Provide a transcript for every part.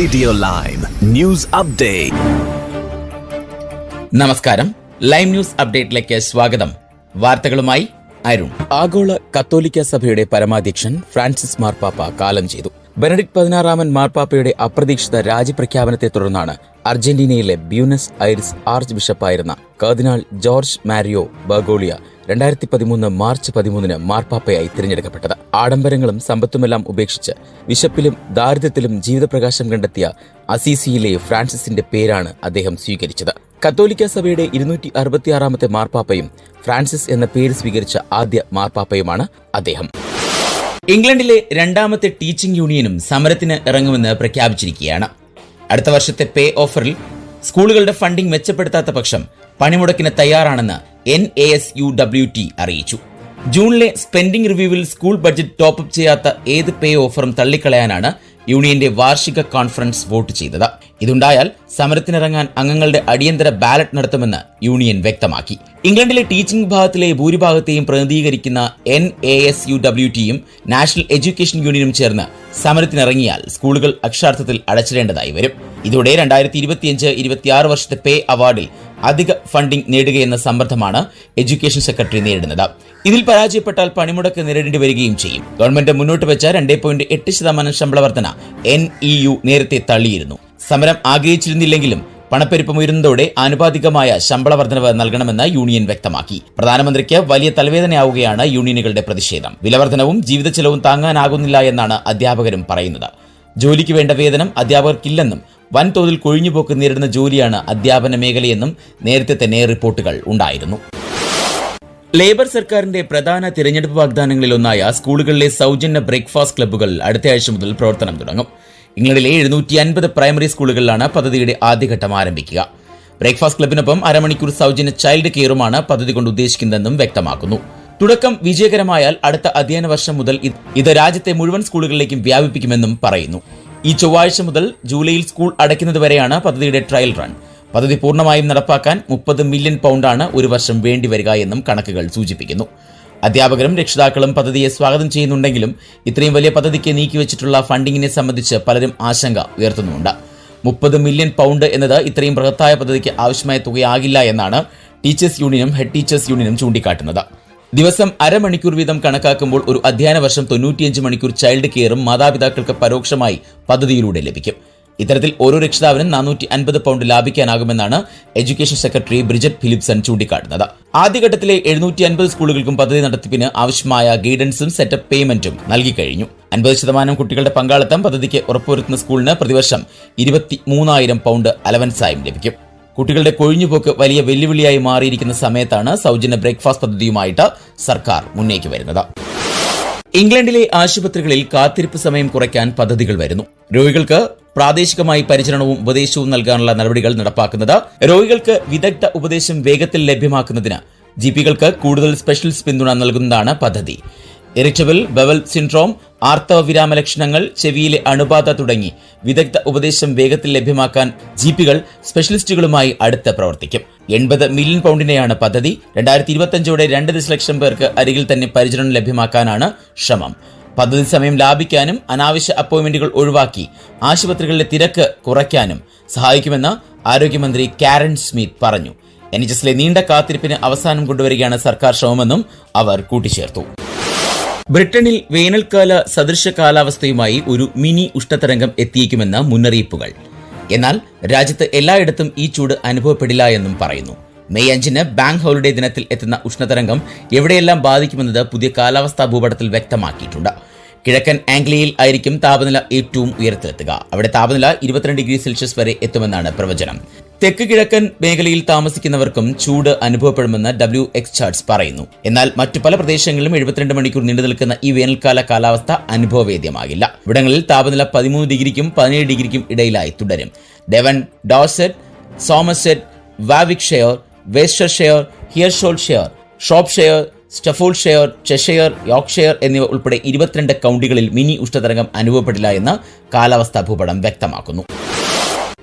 Radio lime news update നമസ്കാരം. Lime news അപ്ഡേറ്റിലേക്ക് സ്വാഗതം. വാർത്തകളുമായി അരുൺ. ആഗോള കത്തോലിക്ക സഭയുടെ പരമാധ്യക്ഷൻ ഫ്രാൻസിസ് മാർപ്പാപ്പ കാലം ചെയ്തു. ബെനഡിക്ട് പതിനാറാമൻ മാർപ്പാപ്പയുടെ അപ്രതീക്ഷിത രാജിപ്രഖ്യാപനത്തെ തുടർന്നാണ് അർജന്റീനയിലെ ബ്യൂനസ് ഐറിസ് ആർച്ച് ബിഷപ്പായിരുന്ന കർദിനാൾ ജോർജ് മാരിയോ ബഗോളിയ രണ്ടായിരത്തി പതിമൂന്ന് മാർച്ച് പതിമൂന്നിന് മാർപ്പാപ്പയായി തിരഞ്ഞെടുക്കപ്പെട്ടത്. ആഡംബരങ്ങളും സമ്പത്തുമെല്ലാം ഉപേക്ഷിച്ച് വിശപ്പിലും ദാരിദ്ര്യത്തിലും ജീവിതപ്രകാശം കണ്ടെത്തിയ അസീസിയിലെ ഫ്രാൻസിസിന്റെ പേരാണ് അദ്ദേഹം സ്വീകരിച്ചത്. കത്തോലിക്ക സഭയുടെ ഇരുന്നൂറ്റി അറുപത്തിയാറാമത്തെ മാർപ്പാപ്പയും ഫ്രാൻസിസ് എന്ന പേര് സ്വീകരിച്ച ആദ്യ മാർപ്പാപ്പയുമാണ് അദ്ദേഹം. ഇംഗ്ലണ്ടിലെ രണ്ടാമത്തെ ടീച്ചിംഗ് യൂണിയനും സമരത്തിന് ഇറങ്ങുമെന്ന് പ്രഖ്യാപിച്ചിരിക്കുകയാണ്. അടുത്ത വർഷത്തെ പേ ഓഫറിൽ സ്കൂളുകളുടെ ഫണ്ടിംഗ് മെച്ചപ്പെടുത്താത്ത പക്ഷം പണിമുടക്കിന് തയ്യാറാണെന്ന് N A S U W T അറിയിച്ചു. ജൂണിലെ സ്പെൻഡിംഗ് റിവ്യൂവിൽ സ്കൂൾ ബഡ്ജറ്റ് ടോപ്പ് ചെയ്യാത്ത ഏത് പേ ഓഫറും തള്ളിക്കളയാനാണ് യൂണിയന്റെ വാർഷിക കോൺഫറൻസ് വോട്ട് ചെയ്തത്. ഇതുണ്ടായാൽ സമരത്തിനിറങ്ങാൻ അംഗങ്ങളുടെ അടിയന്തര ബാലറ്റ് നടത്തുമെന്ന് യൂണിയൻ വ്യക്തമാക്കി. ഇംഗ്ലണ്ടിലെ ടീച്ചിംഗ് വിഭാഗത്തിലെ ഭൂരിഭാഗത്തെയും പ്രതിനിധീകരിക്കുന്ന N A S U W ടിയും നാഷണൽ എഡ്യൂക്കേഷൻ യൂണിയനും ചേർന്ന് സമരത്തിനിറങ്ങിയാൽ സ്കൂളുകൾ അക്ഷരാർത്ഥത്തിൽ അടച്ചിടേണ്ടതായി വരും. ഇതോടെ രണ്ടായിരത്തി ഇരുപത്തിയഞ്ച് ഇരുപത്തിയാറ് വർഷത്തെ പേ അവാർഡിൽ അധിക ഫണ്ടിംഗ് നേടുകയെന്ന സമ്മർദ്ദമാണ് എഡ്യൂക്കേഷൻ സെക്രട്ടറി നേരിടുന്നത്. ഇതിൽ പരാജയപ്പെട്ടാൽ പണിമുടക്ക് നേരിടേണ്ടി വരികയും ചെയ്യും. ഗവൺമെന്റ് മുന്നോട്ട് വെച്ച രണ്ടേ പോയിന്റ് എട്ട് ശതമാനം ശമ്പള വർധന എൻ ഇ യു നേരത്തെ തള്ളിയിരുന്നു. സമരം ആഗ്രഹിച്ചിരുന്നില്ലെങ്കിലും പണപ്പെരുപ്പം ഉയരുന്നതോടെ ആനുപാതികമായ ശമ്പള വർധനവ് നൽകണമെന്ന് യൂണിയൻ വ്യക്തമാക്കി. പ്രധാനമന്ത്രിക്ക് വലിയ തലവേദനയാവുകയാണ് യൂണിയനുകളുടെ പ്രതിഷേധം. വിലവർധനവും ജീവിത ചെലവും താങ്ങാനാകുന്നില്ല എന്നാണ് അധ്യാപകരും പറയുന്നത്. ജോലിക്ക് വേണ്ട വേതനം അധ്യാപകർക്കില്ലെന്നും വൻതോതിൽ കൊഴിഞ്ഞുപോക്ക് നേരിടുന്ന ജോലിയാണ് അധ്യാപന മേഖലയെന്നും നേരത്തെ തന്നെ റിപ്പോർട്ടുകൾ ഉണ്ടായിരുന്നു. ലേബർ സർക്കാരിന്റെ പ്രധാന തിരഞ്ഞെടുപ്പ് വാഗ്ദാനങ്ങളിലൊന്നായ സ്കൂളുകളിലെ സൗജന്യ ബ്രേക്ക്ഫാസ്റ്റ് ക്ലബ്ബുകൾ അടുത്ത ആഴ്ച മുതൽ പ്രവർത്തനം തുടങ്ങും. ഇംഗ്ലണ്ടിലെ എഴുന്നൂറ്റി അൻപത് പ്രൈമറി സ്കൂളുകളിലാണ് പദ്ധതിയുടെ ആദ്യഘട്ടം ആരംഭിക്കുക. ബ്രേക്ക്ഫാസ്റ്റ് ക്ലബിനൊപ്പം അരമണിക്കൂർ സൗജന്യ ചൈൽഡ് കെയറുമാണ് പദ്ധതി കൊണ്ട് ഉദ്ദേശിക്കുന്നതെന്നും വ്യക്തമാക്കുന്നു. തുടക്കം വിജയകരമായാൽ അടുത്ത അധ്യയന വർഷം മുതൽ ഇത് രാജ്യത്തെ മുഴുവൻ സ്കൂളുകളിലേക്കും വ്യാപിപ്പിക്കുമെന്നും പറയുന്നു. ഈ ചൊവ്വാഴ്ച മുതൽ ജൂലൈയിൽ സ്കൂൾ അടയ്ക്കുന്നതുവരെയാണ് പദ്ധതിയുടെ ട്രയൽ റൺ. പദ്ധതി പൂർണമായും നടപ്പാക്കാൻ മുപ്പത് മില്യൺ പൗണ്ടാണ് ഒരു വർഷം വേണ്ടിവരിക എന്നും കണക്കുകൾ സൂചിപ്പിക്കുന്നു. അധ്യാപകരും രക്ഷിതാക്കളും പദ്ധതിയെ സ്വാഗതം ചെയ്യുന്നുണ്ടെങ്കിലും ഇത്രയും വലിയ പദ്ധതിക്ക് നീക്കിവച്ചിട്ടുള്ള ഫണ്ടിങ്ങിനെ സംബന്ധിച്ച് പലരും ആശങ്ക ഉയർത്തുന്നുണ്ട് മുപ്പത് മില്യൺ പൗണ്ട് എന്നത് ഇത്രയും ബൃഹത്തായ പദ്ധതിക്ക് ആവശ്യമായ തുകയാകില്ല എന്നാണ് ടീച്ചേഴ്സ് യൂണിയനും ഹെഡ് ടീച്ചേഴ്സ് യൂണിയനും ചൂണ്ടിക്കാട്ടുന്നത്. ദിവസം അരമണിക്കൂർ വീതം കണക്കാക്കുമ്പോൾ ഒരു അധ്യയന വർഷം തൊണ്ണൂറ്റിയഞ്ച് മണിക്കൂർ ചൈൽഡ് കെയറും മാതാപിതാക്കൾക്ക് പരോക്ഷമായി പദ്ധതിയിലൂടെ ലഭിക്കും. ഇത്തരത്തിൽ ഓരോ രക്ഷിതാവിനും നാനൂറ്റി അൻപത് പൗണ്ട് ലാഭിക്കാനാകുമെന്നാണ് എഡ്യൂക്കേഷൻ സെക്രട്ടറി ബ്രിജറ്റ് ഫിലിപ്സൺ ചൂണ്ടിക്കാട്ടുന്നത്. ആദ്യഘട്ടത്തിലെ എഴുന്നൂറ്റി അൻപത് സ്കൂളുകൾക്കും പദ്ധതി നടത്തിപ്പിന് ആവശ്യമായ ഗൈഡൻസും സെറ്റപ്പ് പേയ്മെന്റും നൽകി കഴിഞ്ഞു അൻപത് ശതമാനം കുട്ടികളുടെ പങ്കാളിത്തം പദ്ധതിക്ക് ഉറപ്പുവരുത്തുന്ന സ്കൂളിന് പ്രതിവർഷം ഇരുപത്തി മൂന്നായിരം പൗണ്ട് അലവൻസായും ലഭിക്കും. കുട്ടികളുടെ കൊഴിഞ്ഞുപോക്ക് വലിയ വെല്ലുവിളിയായി മാറിയിരിക്കുന്ന സമയത്താണ് സൗജന്യ ബ്രേക്ക്ഫാസ്റ്റ് പദ്ധതിയുമായിട്ട് സർക്കാർ മുന്നേക്ക് വരുന്നത്. ഇംഗ്ലണ്ടിലെ ആശുപത്രികളിൽ കാത്തിരിപ്പ് സമയം കുറയ്ക്കാൻ പദ്ധതികൾ വരുന്നു. രോഗികൾക്ക് പ്രാദേശികമായി പരിചരണവും ഉപദേശവും നൽകാനുള്ള നടപടികൾ നടപ്പാക്കുന്നത് രോഗികൾക്ക് വിദഗ്ധ ഉപദേശം വേഗത്തിൽ ലഭ്യമാക്കുന്നതിന് ജിപികൾക്ക് കൂടുതൽ സ്പെഷ്യൽസ് പിന്തുണ നൽകുന്നതാണ് പദ്ധതി. ഇറിറ്റബിൾ ബവൽ സിൻഡ്രോം ആർത്തവ വിരാമ ലക്ഷണങ്ങൾ ചെവിയിലെ അണുബാധ തുടങ്ങി. വിദഗ്ധ ഉപദേശം വേഗത്തിൽ ലഭ്യമാക്കാൻ ജിപികൾ സ്പെഷ്യലിസ്റ്റുകളുമായി അടുത്ത് പ്രവർത്തിക്കും. എൺപത് മില്യൺ പൗണ്ടിനെയാണ് പദ്ധതി. രണ്ടായിരത്തി ഇരുപത്തിയഞ്ചോടെ രണ്ട് ദശലക്ഷം പേർക്ക് അരികിൽ തന്നെ പരിചരണം ലഭ്യമാക്കാനാണ് ശ്രമം. പദ്ധതി സമയം ലാഭിക്കാനും അനാവശ്യ അപ്പോയിന്റ്മെന്റുകൾ ഒഴിവാക്കി ആശുപത്രികളിലെ തിരക്ക് കുറയ്ക്കാനും സഹായിക്കുമെന്ന് ആരോഗ്യമന്ത്രി കാരൻ സ്മിത്ത് പറഞ്ഞു. എൻ എച്ച് എസിലെ നീണ്ട കാത്തിരിപ്പിന് അവസാനം കൊണ്ടുവരികയാണ് സർക്കാർ ശ്രമമെന്നും അവർ കൂട്ടിച്ചേർത്തു. ബ്രിട്ടനിൽ വേനൽക്കാല സദൃശ കാലാവസ്ഥയുമായി ഒരു മിനി ഉഷ്ണതരംഗം എത്തിയേക്കുമെന്ന മുന്നറിയിപ്പുകൾ. എന്നാൽ രാജ്യത്ത് എല്ലായിടത്തും ഈ ചൂട് അനുഭവപ്പെടില്ല എന്നും പറയുന്നു. മെയ് അഞ്ചിന് ബാങ്ക് ഹോളിഡേ ദിനത്തിൽ എത്തുന്ന ഉഷ്ണതരംഗം എവിടെയെല്ലാം ബാധിക്കുമെന്നത് പുതിയ കാലാവസ്ഥാ ഭൂപടത്തിൽ വ്യക്തമാക്കിയിട്ടുണ്ട്. കിഴക്കൻ ആംഗ്ലിയയിൽ ആയിരിക്കും താപനില ഏറ്റവും ഉയരത്തിലെത്തുക. അവിടെ താപനില ഇരുപത്തിരണ്ട് ഡിഗ്രി സെൽഷ്യസ് വരെ എത്തുമെന്നാണ് പ്രവചനം. തെക്ക് കിഴക്കൻ മേഖലയിൽ താമസിക്കുന്നവർക്കും ചൂട് അനുഭവപ്പെടുമെന്ന് ഡബ്ല്യു എക്സ് ചാർട്സ് പറയുന്നു. എന്നാൽ മറ്റു പല പ്രദേശങ്ങളിലും എഴുപത്തിരണ്ട് മണിക്കൂർ നീണ്ടു നിൽക്കുന്ന ഈ വേനൽക്കാല കാലാവസ്ഥ അനുഭവവേദ്യമാകില്ല. ഇവിടങ്ങളിൽ താപനില പതിമൂന്ന് ഡിഗ്രിക്കും പതിനേഴ് ഡിഗ്രിക്കും ഇടയിലായി തുടരും. Devon Dorset Somerset Warwickshire Worcestershire Herefordshire Shropshire Staffordshire Cheshire Yorkshire എന്നിവ ഉൾപ്പെടെ ഇരുപത്തിരണ്ട് കൗണ്ടികളിൽ മിനി ഉഷ്ണതരംഗം അനുഭവപ്പെടില്ല എന്ന് കാലാവസ്ഥാ ഭൂപടം വ്യക്തമാക്കുന്നു.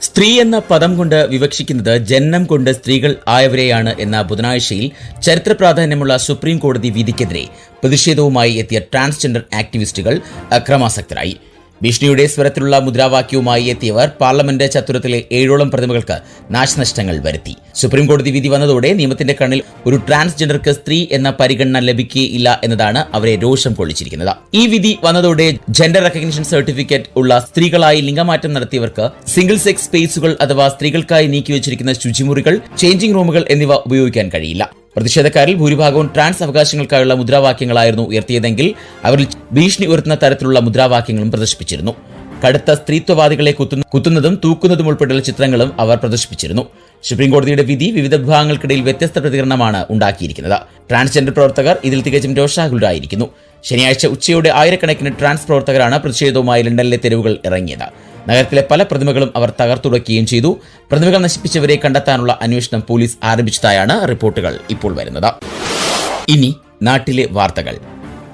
സ്ത്രീ എന്ന പദം കൊണ്ട് വിവക്ഷിക്കുന്നത് ജന്മം കൊണ്ട് സ്ത്രീകൾ ആയവരെയാണ് എന്ന ബുധനാഴ്ചയിൽ ചരിത്ര പ്രാധാന്യമുള്ള സുപ്രീം കോടതി വിധിക്കെതിരെ പ്രതിഷേധവുമായി എത്തിയ ട്രാൻസ്ജെൻഡർ ആക്ടിവിസ്റ്റുകൾ അക്രമാസക്തരായി. ഭീഷണിയുടെ സ്വരത്തിലുള്ള മുദ്രാവാക്യവുമായി എത്തിയവർ പാർലമെന്റ് ചത്തുരത്തിലെ ഏഴോളം പ്രതിമകൾക്ക് നാശനഷ്ടങ്ങൾ വരുത്തി. സുപ്രീംകോടതി വിധി വന്നതോടെ നിയമത്തിന്റെ കണ്ണിൽ ഒരു ട്രാൻസ്ജെൻഡർക്ക് സ്ത്രീ എന്ന പരിഗണന ലഭിക്കുകയില്ല എന്നതാണ് അവരെ രോഷം കൊള്ളിച്ചിരിക്കുന്നത്. ഈ വിധി വന്നതോടെ ജെൻഡർ റെക്കഗ്നിഷൻ സർട്ടിഫിക്കറ്റ് ഉള്ള സ്ത്രീകളായി ലിംഗമാറ്റം നടത്തിയവർക്ക് സിംഗിൾ സെക്സ് സ്പേസുകൾ അഥവാ സ്ത്രീകൾക്കായി നീക്കിവച്ചിരിക്കുന്ന ശുചിമുറികൾ ചേഞ്ചിംഗ് റൂമുകൾ എന്നിവ ഉപയോഗിക്കാൻ കഴിയില്ല. പ്രതിഷേധക്കാരിൽ ഭൂരിഭാഗവും ട്രാൻസ് അവകാശങ്ങൾക്കായുള്ള മുദ്രാവാക്യങ്ങളായിരുന്നു ഉയർത്തിയതെങ്കിൽ അവരിൽ ഭീഷണി ഉയർത്തുന്ന തരത്തിലുള്ള മുദ്രാവാക്യങ്ങളും പ്രദർശിപ്പിച്ചിരുന്നു. കടുത്ത സ്ത്രീത്വവാദികളെ കുത്തുന്ന കുത്തുന്നതും തൂക്കുന്നതും ഉൾപ്പെടെയുള്ള ചിത്രങ്ങളും അവർ പ്രദർശിപ്പിച്ചിരുന്നു. സുപ്രീംകോടതിയുടെ വിധി വിവിധ വിഭാഗങ്ങൾക്കിടയിൽ വ്യത്യസ്ത പ്രതികരണമാണ് ഉണ്ടാക്കിയിരിക്കുന്നത്. ട്രാൻസ്ജെൻഡർ പ്രവർത്തകർ ഇതിൽ തികച്ചും രോഷാകുലരായിരിക്കുന്നു. ശനിയാഴ്ച ഉച്ചയോടെ ആയിരക്കണക്കിന് ട്രാൻസ് പ്രവർത്തകരാണ് പ്രതിഷേധവുമായി ലണ്ടനിലെ തെരുവുകൾ ഇറങ്ങിയത്. നഗരത്തിലെ പല പ്രതിമകളും അവർ തകർത്തുടക്കുകയും ചെയ്തു. പ്രതിമകൾ നശിപ്പിച്ചവരെ കണ്ടെത്താനുള്ള അന്വേഷണം പോലീസ് ആരംഭിച്ചതായാണ് റിപ്പോർട്ടുകൾ ഇപ്പോൾ വരുന്നത്. ഇനി നാട്ടിലെ വാർത്തകൾ.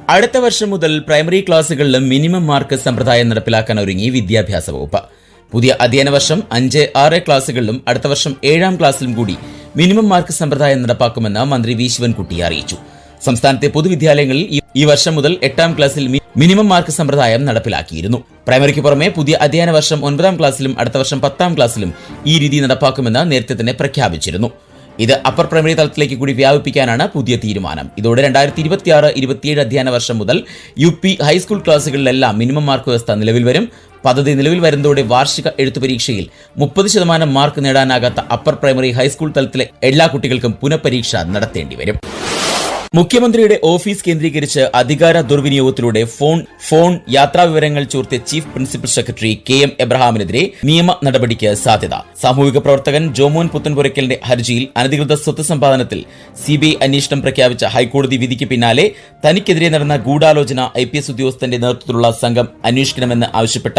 അടുത്ത വർഷം മുതൽ പ്രൈമറി ക്ലാസുകളിലും മിനിമം മാർക്ക് സമ്പ്രദായം നടപ്പിലാക്കാൻ ഒരുങ്ങി വിദ്യാഭ്യാസ വകുപ്പ്. പുതിയ അധ്യയന വർഷം അഞ്ച് ആറ് ക്ലാസുകളിലും അടുത്ത വർഷം ഏഴാം ക്ലാസ്സിലും കൂടി മിനിമം മാർക്ക് സമ്പ്രദായം നടപ്പാക്കുമെന്ന് മന്ത്രി വി. ശിവൻകുട്ടി അറിയിച്ചു. സംസ്ഥാനത്തെ പൊതുവിദ്യാലയങ്ങളിൽ ഈ- വർഷം മുതൽ എട്ടാം ക്ലാസ്സിൽ മിനിമം മാർക്ക് സമ്പ്രദായം നടപ്പിലാക്കിയിരുന്നു. പ്രൈമറിക്ക് പുറമെ പുതിയ അധ്യയന വർഷം ഒൻപതാം ക്ലാസ്സിലും അടുത്ത വർഷം പത്താം ക്ലാസ്സിലും ഈ രീതി നടപ്പാക്കുമെന്ന് നേരത്തെ തന്നെ പ്രഖ്യാപിച്ചിരുന്നു. ഇത് അപ്പർ പ്രൈമറി തലത്തിലേക്ക് കൂടി വ്യാപിപ്പിക്കാനാണ് പുതിയ തീരുമാനം. ഇതോടെ രണ്ടായിരത്തി ഇരുപത്തി ആറ് ഇരുപത്തിയേഴ് അധ്യയന വർഷം മുതൽ യു പി ഹൈസ്കൂൾ ക്ലാസ്സുകളിലെല്ലാം മിനിമം മാർക്ക് വ്യവസ്ഥ നിലവിൽ വരും. പദ്ധതി നിലവിൽ വരുന്നതോടെ വാർഷിക എഴുത്തു പരീക്ഷയിൽ മുപ്പത് ശതമാനം മാർക്ക് നേടാനാകാത്ത അപ്പർ പ്രൈമറി ഹൈസ്കൂൾ തലത്തിലെ എല്ലാ കുട്ടികൾക്കും പുനഃപരീക്ഷ നടത്തേണ്ടി വരും. മുഖ്യമന്ത്രിയുടെ ഓഫീസ് കേന്ദ്രീകരിച്ച് അധികാര ദുർവിനിയോഗത്തിലൂടെ ഫോൺ ഫോൺ യാത്രാ വിവരങ്ങൾ ചോർത്തിയ chief principal secretary K M എബ്രഹാമിനെതിരെ നിയമ നടപടിക്ക് സാധ്യത. സാമൂഹിക പ്രവർത്തകൻ ജോമോൻ പുത്തൻപുരയ്ക്കലിന്റെ ഹർജിയിൽ അനധികൃത സ്വത്ത് സമ്പാദനത്തിൽ സിബിഐ അന്വേഷണം പ്രഖ്യാപിച്ച ഹൈക്കോടതി വിധിക്ക് പിന്നാലെ തനിക്കെതിരെ നടന്ന ഗൂഢാലോചന ഐ പി എസ് ഉദ്യോഗസ്ഥന്റെ നേതൃത്വത്തിലുള്ള സംഘം അന്വേഷിക്കണമെന്ന് ആവശ്യപ്പെട്ട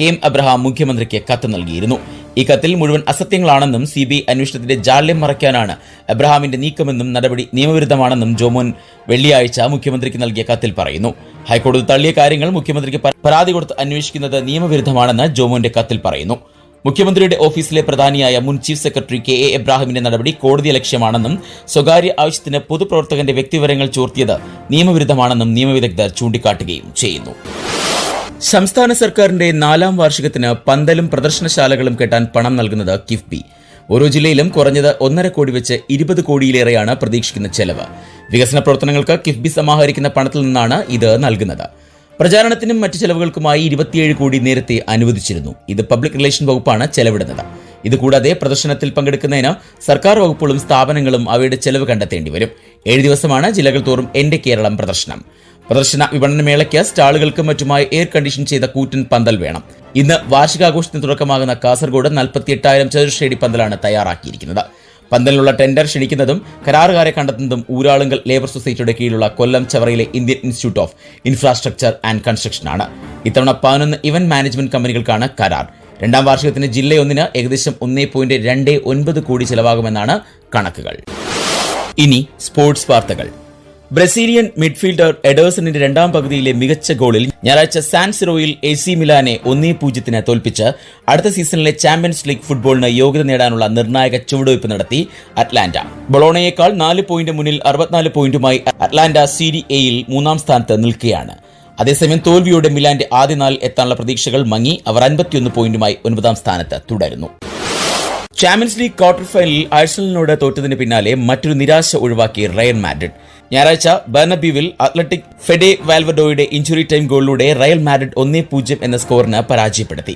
കെ എം എബ്രഹാം മുഖ്യമന്ത്രിക്ക് കത്ത് നൽകിയിരുന്നു. ഈ കത്തിൽ മുഴുവൻ അസത്യങ്ങളാണെന്നും സി ബി ഐ അന്വേഷണത്തിന്റെ ജാള്യം മറയ്ക്കാനാണ് എബ്രഹാമിന്റെ നീക്കമെന്നും നടപടി നിയമവിരുദ്ധമാണെന്നും ജോമോൻ വെള്ളിയാഴ്ച മുഖ്യമന്ത്രിക്ക് നൽകിയ കത്തിൽ പറയുന്നു. ഹൈക്കോടതി തള്ളിയ കാര്യങ്ങൾ മുഖ്യമന്ത്രിക്ക് പരാതി കൊടുത്ത് അന്വേഷിക്കുന്നത് നിയമവിരുദ്ധമാണെന്ന് ജോമോന്റെ കത്തിൽ പറയുന്നു. മുഖ്യമന്ത്രിയുടെ ഓഫീസിലെ പ്രധാനിയായ മുൻ ചീഫ് സെക്രട്ടറി കെ എ എബ്രാഹിമിന്റെ നടപടി കോടതി ലക്ഷ്യമാണെന്നും സ്വകാര്യ ആവശ്യത്തിന് പൊതുപ്രവർത്തകന്റെ വ്യക്തിവിവരങ്ങൾ ചോർത്തിയത് നിയമവിരുദ്ധമാണെന്നും നിയമവിദഗ്ധർ ചൂണ്ടിക്കാട്ടുകയും ചെയ്യുന്നു. സംസ്ഥാന സർക്കാരിന്റെ നാലാം വാർഷികത്തിന് പന്തലും പ്രദർശനശാലകളും കെട്ടാൻ പണം നൽകുന്നത് കിഫ്ബി. ഓരോ ജില്ലയിലും കുറഞ്ഞത് ഒന്നര കോടി വെച്ച് ഇരുപത് കോടിയിലേറെയാണ് പ്രതീക്ഷിക്കുന്ന ചെലവ്. വികസന പ്രവർത്തനങ്ങൾക്ക് കിഫ്ബി സമാഹരിക്കുന്ന പണത്തിൽ നിന്നാണ് ഇത് നൽകുന്നത്. പ്രചാരണത്തിനും മറ്റ് ചെലവുകൾക്കുമായി ഇരുപത്തിയേഴ് കോടി നേരത്തെ അനുവദിച്ചിരുന്നു. ഇത് പബ്ലിക് റിലേഷൻ വകുപ്പാണ് ചെലവിടുന്നത്. ഇതുകൂടാതെ പ്രദർശനത്തിൽ പങ്കെടുക്കുന്നതിന് സർക്കാർ വകുപ്പുകളും സ്ഥാപനങ്ങളും അവയുടെ ചെലവ് കണ്ടെത്തേണ്ടി വരും. ഏഴ് ദിവസമാണ് ജില്ലകൾ തോറും എന്റെ കേരളം പ്രദർശനം. പ്രദർശന വിപണന മേളയ്ക്ക് സ്റ്റാളുകൾക്കും മറ്റുമായി എയർ കണ്ടീഷൻ ചെയ്ത കൂറ്റൻ പന്തൽ വേണം. ഇന്ന് വാർഷികാഘോഷത്തിന് തുടക്കമാകുന്ന കാസർഗോഡ് നാൽപ്പത്തി എട്ടായിരം പന്തലാണ് തയ്യാറാക്കിയിരിക്കുന്നത്. പന്തലിനുള്ള ടെൻഡർ ക്ഷണിക്കുന്നതും കരാറുകാരെ കണ്ടെത്തുന്നതും ഊരാളുങ്കൽ ലേബർ സൊസൈറ്റിയുടെ കീഴിലുള്ള Kollam Chavara Indian institute of infrastructure and construction ആണ്. ഇത്തവണ പതിനൊന്ന് ഇവന്റ് മാനേജ്മെന്റ് കമ്പനികൾക്കാണ് കരാർ. രണ്ടാം വാർഷികത്തിന് ജില്ലയൊന്നിന് ഏകദേശം ഒന്നേ പോയിന്റ് രണ്ട് ഒൻപത് കോടി ചെലവാകുമെന്നാണ് കണക്കുകൾ. ഇനി സ്പോർട്സ് വാർത്തകൾ. ബ്രസീലിയൻ മിഡ്ഫീൽഡർ എഡേഴ്സണിന്റെ രണ്ടാം പകുതിയിലെ മികച്ച ഗോളിൽ ഞായറാഴ്ച സാൻസിറോയിൽ എ സി മിലാനെ ഒന്നേ പൂജ്യത്തിന് തോൽപ്പിച്ച് അടുത്ത സീസണിലെ ചാമ്പ്യൻസ് ലീഗ് ഫുട്ബോളിന് യോഗ്യത നേടാനുള്ള നിർണായക ചുവടുവയ്പ് നടത്തി അറ്റ്ലാന്റ. ബൊളോണയേക്കാൾ നാല് പോയിന്റ് മുന്നിൽ അറുപത്തിനാല് പോയിന്റുമായി അറ്റ്ലാന്റ സീരി എയിൽ മൂന്നാം സ്ഥാനത്ത് നിൽക്കുകയാണ്. അതേസമയം തോൽവിയോടെ മിലാന്റെ ആദ്യ നാലിൽ എത്താനുള്ള പ്രതീക്ഷകൾ മങ്ങി അവർ അൻപത്തിയൊന്ന് പോയിന്റുമായി ഒൻപതാം സ്ഥാനത്ത് തുടരുന്നു. ചാമ്പ്യൻസ് ലീഗ് ക്വാർട്ടർ ഫൈനലിൽ ആഴ്സണലിനോട് തോറ്റതിന് പിന്നാലെ മറ്റൊരു നിരാശ ഒഴിവാക്കി റയൽ മാഡ്രിഡ്. ഞായറാഴ്ച ബർണബ്യൂവിൽ അത്ലറ്റിക് ഫെഡെ വാൽവഡോയുടെ ഇഞ്ചുറി ടൈം ഗോളിലൂടെ റയൽ മാഡ്രിഡ് ഒന്നേ പൂജ്യം എന്ന സ്കോറിന് പരാജയപ്പെടുത്തി.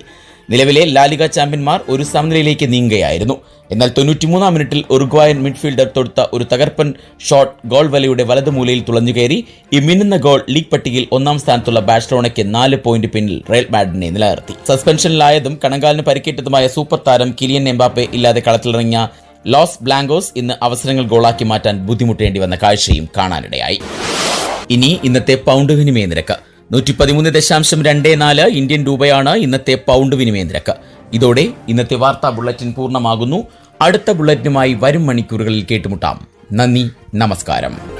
നിലവിലെ ലാലിക ചാമ്പ്യന്മാർ ഒരു സമനിലയിലേക്ക് നീങ്ങുകയായിരുന്നു. എന്നാൽ തൊണ്ണൂറ്റിമൂന്നാം മിനിറ്റിൽ ഉറുഗ്വായൻ മിഡ്ഫീൽഡർ തൊടുത്ത ഒരു തകർപ്പൻ ഷോട്ട് ഗോൾ വലയുടെ വലതുമൂലയിൽ തുളഞ്ഞുകയറി ഈ മിന്നുന്ന ഗോൾ ലീഗ് പട്ടികയിൽ ഒന്നാം സ്ഥാനത്തുള്ള ബാഴ്സലോണയ്ക്ക് നാല് പോയിന്റ് പിന്നിൽ റയൽ മാഡ്രിഡിനെ നിലനിർത്തി. സസ്പെൻഷനിലായതും കണങ്കാലിന് പരിക്കേറ്റതുമായ സൂപ്പർ താരം കിലിയൻ എംബാപ്പെ ഇല്ലാതെ കളത്തിലിറങ്ങിയ ലോസ് ബ്ലാങ്കോസ് ഇന്ന് അവസരങ്ങൾ ഗോളാക്കി മാറ്റാൻ ബുദ്ധിമുട്ടേണ്ടി വന്ന കാഴ്ചയും കാണാനിടയായി. ഇനി ഇന്നത്തെ പൗണ്ട് വിനിമയ നിരക്ക്. നൂറ്റി പതിമൂന്ന് ദശാംശം രണ്ട് നാല് ഇന്ത്യൻ രൂപയാണ് ഇന്നത്തെ പൗണ്ട് വിനിമയ നിരക്ക്. ഇതോടെ ഇന്നത്തെ വാർത്താ ബുള്ളറ്റിൻ പൂർണമാകുന്നു. അടുത്ത ബുള്ളറ്റിനുമായി വരും മണിക്കൂറുകളിൽ കേട്ടുമുട്ടാം. നന്ദി നമസ്കാരം.